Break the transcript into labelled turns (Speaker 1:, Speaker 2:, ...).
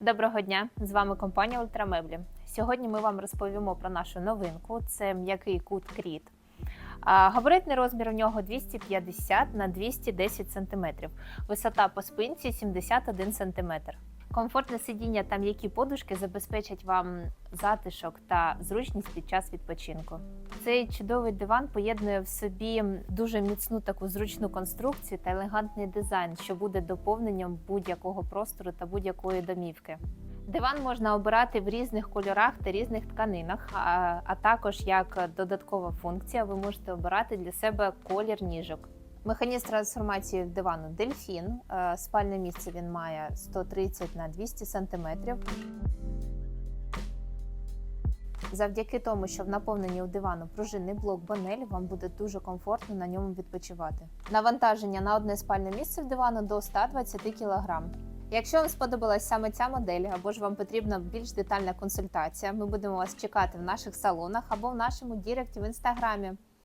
Speaker 1: Доброго дня! З вами компанія Ультрамеблі. Сьогодні ми вам розповімо про нашу новинку. Це м'який кут кріт. Габаритний розмір у нього 250 на 210 см. Висота по спинці 71 см. Комфортне сидіння та м'які подушки забезпечать вам затишок та зручність під час відпочинку. Цей чудовий диван поєднує в собі дуже міцну таку зручну конструкцію та елегантний дизайн, що буде доповненням будь-якого простору та будь-якої домівки. Диван можна обирати в різних кольорах та різних тканинах, а, також як додаткова функція, ви можете обирати для себе колір ніжок. Механізм трансформації дивану дельфін. Е, Спальне місце він має 130 на 200 см. Завдяки тому, що в наповненні у дивану пружинний блок бонель, вам буде дуже комфортно на ньому відпочивати. Навантаження на одне спальне місце в дивану до 120 кг. Якщо вам сподобалась саме ця модель, або ж вам потрібна більш детальна консультація, ми будемо вас чекати в наших салонах або в нашому діректі в інстаграмі.